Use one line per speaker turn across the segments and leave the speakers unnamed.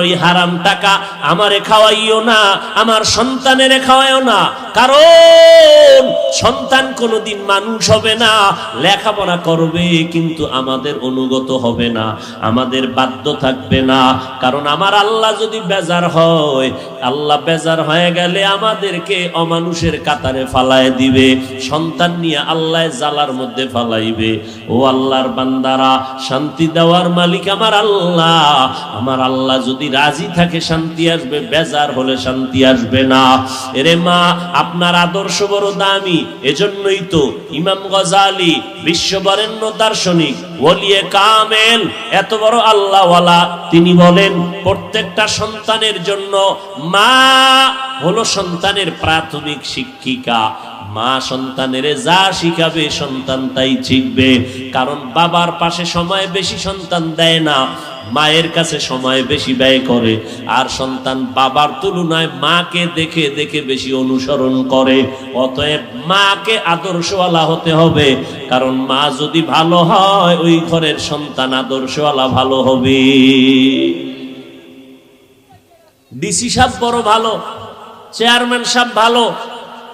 ওই হারাম টাকা আমারে খাওয়াইও না, আমার সন্তানের খাওয়াইও না। কারণ সন্তান কোনোদিন মানুষ হবে না, লেখাপড়া করবে কিন্তু আমাদের অনুগত হবে না, আমাদের বাধ্য থাকবে না। কারণ আমার আল্লাহ যদি বেজার হয়, আল্লাহ বেজার হয়ে গেলে আমাদেরকে অমানুষের কাতারে ফালায় দিবে, সন্তান নিয়ে আল্লাহ জালার মধ্যে ফালাইবে। ও আল্লাহর বান্দারা, শান্তি দেওয়ার মালিক আমার আল্লাহ। আমার আল্লাহ যদি রাজি থাকে, শান্তি আসবে, বেজার হলে শান্তি আসবে না। এরে মা, আপনার আদর্শ বড় দামি, এজন্যই তো ইমাম গজালি বিশ্ববরেণ্য দার্শনিক ওলিয়ে কামেল, এত বড় আল্লাহওয়ালা, তিনি বলেন, প্রত্যেকটা সন্তানের জন্য মা হলো সন্তানের প্রাথমিক শিক্ষিকা। মা সন্তানের যা শিখাবে, সন্তান তাই শিখবে। কারণ বাবার পাশে সময় বেশি সন্তান দেয় না। মায়ের কাছে সময় বেশি ব্যয় করে, আর সন্তান বাবার তুলনায় মাকে দেখে দেখে বেশি অনুসরণ করে। অতএব মাকে আদর্শওয়ালা হতে হবে, কারণ মা যদি ভালো হয়, ওই ঘরের সন্তান আদর্শওয়ালা ভালো হবে। ডিসি সাহেব বড় ভালো, চেয়ারম্যান সাহেব ভালো,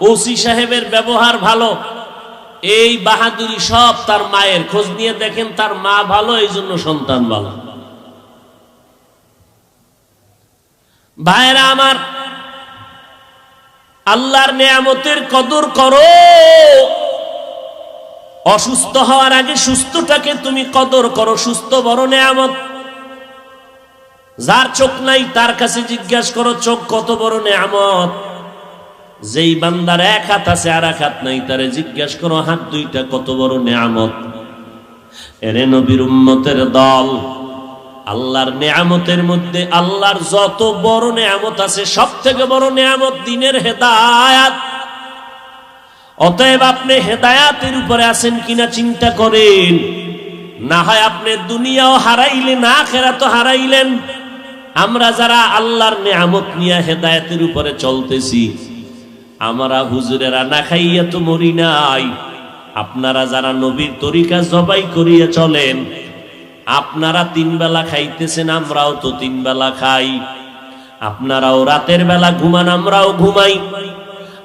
ওসি সাহেবের ব্যবহার ভালো। এই বাহাদুরি সব তার মায়ের। খোঁজ নিয়ে দেখেন তার মা ভালো এই জন্য সন্তান ভালো। ভাইরা আমার, আল্লাহর নেয়ামতের কদর করো। অসুস্থ হওয়ার আগে সুস্থটাকে তুমি কদর করো, সুস্থ বড় নেয়ামত। যার চোখ নাই, তার কাছে জিজ্ঞাসা করো, চোখ কত বড় নেয়ামত? যেই বান্দার এক হাত আছে আর এক হাত নাই, তারে জিজ্ঞাসা করো, হাত দুইটা কত বড় নেয়ামত? এরে নবীর উম্মতের দল। আল্লাহর নেয়ামতের মধ্যে আল্লাহর যত বড় নেয়ামত আছে সব থেকে বড় নেয়ামত দিনের হেদায়াত। অতএব আপনি হেদায়াতের উপরে আছেন কিনা চিন্তা করেন। না হয় আপনি দুনিয়াও হারাইলেন না খেরা তো হারাইলেন। আমরা যারা আল্লাহর নেয়ামত নিয়ে হেদায়াতের উপরে চলতেছি, আমরা হুজুরেরা না খাইয়া তো মরি নাই। আপনারা যারা নবীর তরিকা জবাই করিয়া চলেন আপনারা তিন বেলা খাইতেছেন, আমরাও তো তিন বেলা খাই। আপনারাও রাতের বেলা ঘুমান, আমরাও ঘুমাই।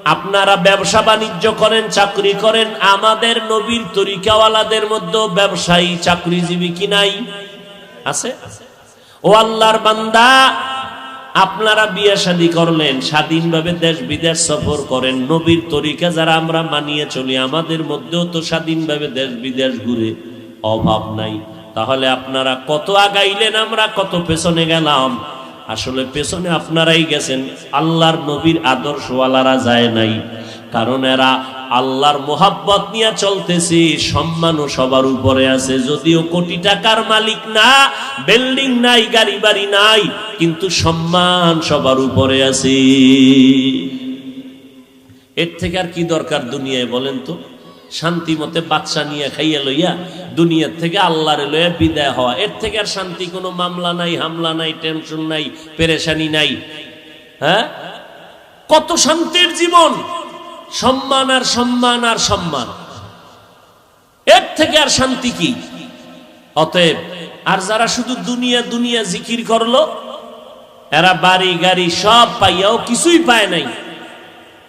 আপনারা ব্যবসা বাণিজ্য করেন, চাকরি করেন, আমাদের নবীর তরিকাওয়ালাদের মধ্যে ব্যবসায়ী, চাকরিজীবী কি নাই? আছে? ও আল্লাহর বান্দা, আপনারা বিয়ে শাদী করলেন, স্বাধীনভাবে দেশ বিদেশ সফর করেন, নবীর তরিকা যারা আমরা মানিয়ে চলি, আমাদের মধ্যেও তো স্বাধীনভাবে দেশ বিদেশ ঘুরে অভাব নাই। তাহলে আপনারা কত আগাইলেন, আমরা কত পেছনে গেলাম। আসলে পেছনে আপনারাই গেছেন, আল্লাহর নবীর আদর্শওয়ালারা যায় নাই। কারণ এরা আল্লাহর মোহাব্বত নিয়ে চলতেছে সম্মানও সবার উপরে আছে। যদিও কোটি টাকার মালিক না, বিল্ডিং নাই গাড়ি বাড়ি নাই, কিন্তু সম্মান সবার উপরে আছে। এর থেকে আর কি দরকার দুনিয়ায় বলেন তো? শান্তি মতে বাচ্চা নিয়ে খাইয়া লইয়া দুনিয়ার থেকে আল্লাহরে লইয়া বিদায় হওয়া। এর থেকে আর শান্তি কোনো মামলা নাই, হামলা নাই, টেনশন নাই, পেরেশানি নাই। হ্যাঁ? কত শান্তির জীবন! সম্মান আর সম্মান আর সম্মান। এর থেকে আর শান্তি কি? অতএব, আর যারা শুধু দুনিয়া দুনিয়া জিকির করল, এরা বাড়ি, গাড়ি সব পাইয়াও কিছুই পায় নাই।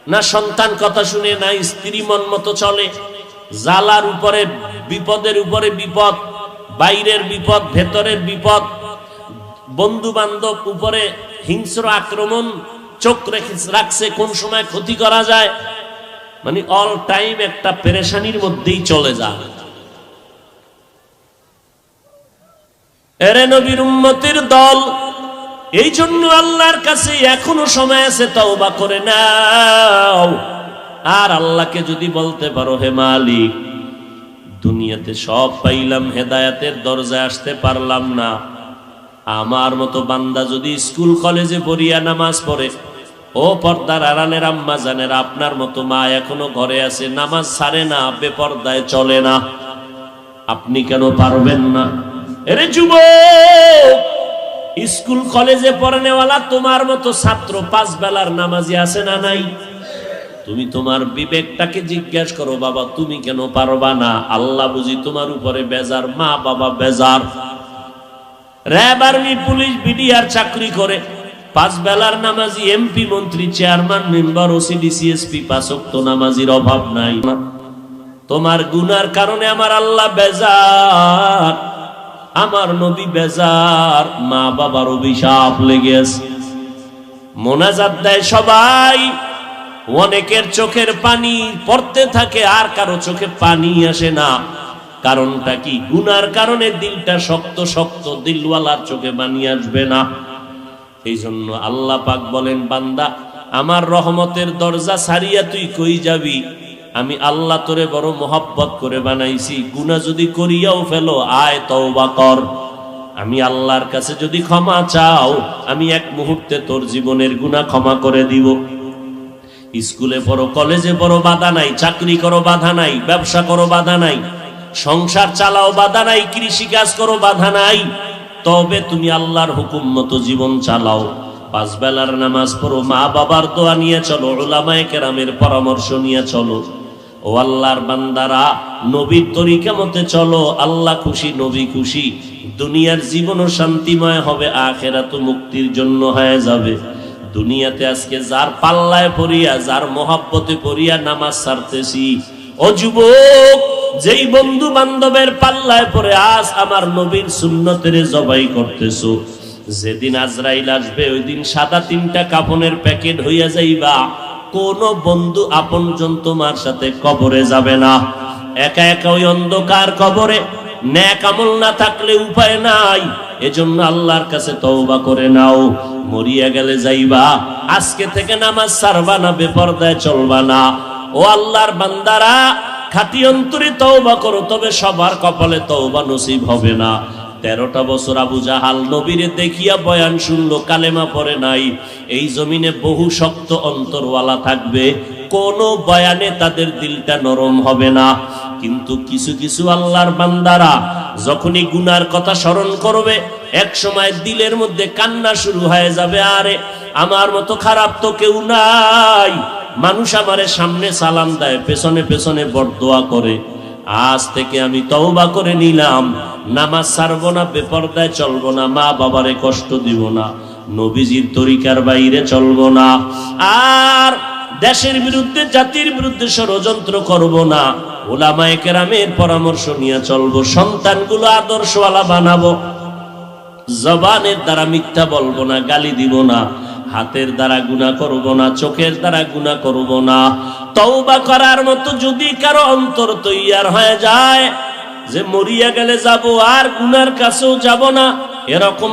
না সন্তান কথা শুনে, না স্ত্রী মন মতো চলে। জালার উপরে, বিপদের উপরে বিপদ, বাইরের বিপদ, ভেতরের বিপদ বন্ধু বান্ধব উপরে হিংস্র আক্রমণ, চোখ রেখে রাখছে কোন সময় ক্ষতি করা যায়। মানে অল টাইম একটা পেরেশানির মধ্যেই চলে যায়। এরে নবীর উম্মতির দল এই জন্য আল্লাহর কাছে এখনও সময় আছে, তওবা করে নাও। আর আল্লাহকে যদি বলতে পারো, হে মালিক, দুনিয়াতে সব পাইলাম, হেদায়াতের দরজায় আসতে পারলাম না। আমার মতো বান্দা যদি স্কুল, কলেজে পড়িয়া নামাজ পড়ে, ও পর্দার আড়ালের আম্মা জানের আপনার মতো মা এখনও ঘরে আছে, নামাজ ছাড়ে না, বেপর্দায় চলে না। আপনি কেন পারবেন না? এরে যুবক স্কুল, কলেজে পড়ানেওয়ালা তোমার মতো ছাত্র পাঁচ বেলার নামাজি আছে না নাই? তুমি তোমার বিবেকটাকে জিজ্ঞাসা করো, বাবা, তুমি কেন পারবা না? আল্লাহ বুঝি তোমার উপরে বেজার, মা বাবা, বেজার। র্যাব আর্মি, পুলিশ, বিডিআর চাকরি করে। পাঁচ বেলার নামাজি, এমপি, মন্ত্রী, চেয়ারম্যান, মেম্বার, ওসিডি, সিএসপি পাঁচক্ত নামাজির অভাব নাই। তোমার গুনার কারণে আমার আল্লাহ বেজার। আমার নবী বেজার মা বাবার অভিশাপ লেগে আছে মোনাজাত দেয় সবাই। অনেকের চোখের পানি পড়তে থাকে, আর কারও চোখে পানি আসে না। কারণটা কি? গুনার কারণে দিলটা শক্ত শক্ত দিলওয়ালার চোখে পানি আসবে না। এই জন্য আল্লাহ পাক বলেন, বান্দা, আমার রহমতের দরজা সারিয়া তুই কই যাবি? আমি আল্লাহ তোরে বড় মোহাব্বত করে বানাইছি। গুনাহ যদি করিয়াও ফেলো, আয় তওবা কর। আমি আল্লাহর কাছে যদি ক্ষমা চাও, আমি এক মুহূর্তে তোর জীবনের গুনাহ ক্ষমা করে দিব। স্কুলে পড়ো, কলেজে পড়ো, বাধা নাই। চাকরি করো, বাধা নাই। ব্যবসা করো, বাধা নাই। সংসার চালাও, বাধা নাই। কৃষি কাজ করো, বাধা নাই। তবে তুমি আল্লাহর হুকুম মতো জীবন চালাও। পাঁচ বেলার নামাজ পড়ো মা বাবার দোয়া নিয়ে চলো ওলামায়ে কেরামের পরামর্শ নিয়ে চলো। ও আল্লাহর বান্দারা, নবীর তরিকা মতে চলো, আল্লাহ খুশি, নবী খুশি। দুনিয়ার জীবনও শান্তিময় হবে আখেরাত মুক্তির জন্য হয়ে যাবে। দুনিয়াতে আজকে যার পাল্লায় পড়িয়া, যার মহাব্বতে পড়িয়া নামাজ ছাড়তেছি ও যুবক, যেই বন্ধু বান্ধবের পাল্লায় পরে আজ আমার নবীর সুন্নতের জবাই করতেছো। যেদিন আজরাইল আসবে, ওই দিন সাদা তিনটা কাপনের প্যাকেট হইয়া যাইবা। কোন বন্ধু আপনজন তোমার সাথে কবরে যাবে না। একা একা ওই অন্ধকার কবরে ন্যাক আমল না থাকলে উপায় নাই। এজন্য আল্লাহর কাছে তওবা করে নাও। মরিয়া গেলে যাইবা। আজকে থেকে নামাজ সারবা না, বেপরদায় চলবা না। ও আল্লাহর বান্দারা, খাটি অন্তরে তওবা করো, তবে সবার কপালে তওবা নসিব হবে না। তেরোটা বছর আবু জাহাল নবীরে দেখিয়া বয়ান শুনলো, কালেমা পরে নাই। এই জমিনে বহু শক্ত অন্তরওয়ালা থাকবে, কোন বয়ানে তাদের দিলটা নরম হবে না। কিন্তু কিছু কিছু আল্লাহর বান্দারা যখনই গুনার কথা স্মরণ করবে, এক সময় দিলের মধ্যে কান্না শুরু হয়ে যাবে, আরে, আমার মতো খারাপ তো কেউ নাই। মানুষ আমারে সামনে সালাম দেয়, পেছনে পেছনে বরদোয়া করে। আজ থেকে আমি তওবা করে নিলাম। নামাজ ছাড়বো না, বেপরদায় চলবো না, মা বাবারে কষ্ট দিব না, নবীজির তরিকার বাইরে চলবো না। আর দেশের বিরুদ্ধে, জাতির বিরুদ্ধে ষড়যন্ত্র করব না। ওলামায়ে কেরামের পরামর্শ নিয়ে চলবো, সন্তানগুলো আদর্শওয়ালা বানাবো। জবানের দ্বারা মিথ্যা বলব না, গালি দিব না। হাতের দ্বারা গুণা করব না, চোখের দ্বারা গুণা করব না। তওবা করার মতো যদি কারও অন্তর তৈয়ার হয়ে যায়, যে মরিয়া গেলে যাব আর গুনার কাছেও যাব না, এরকম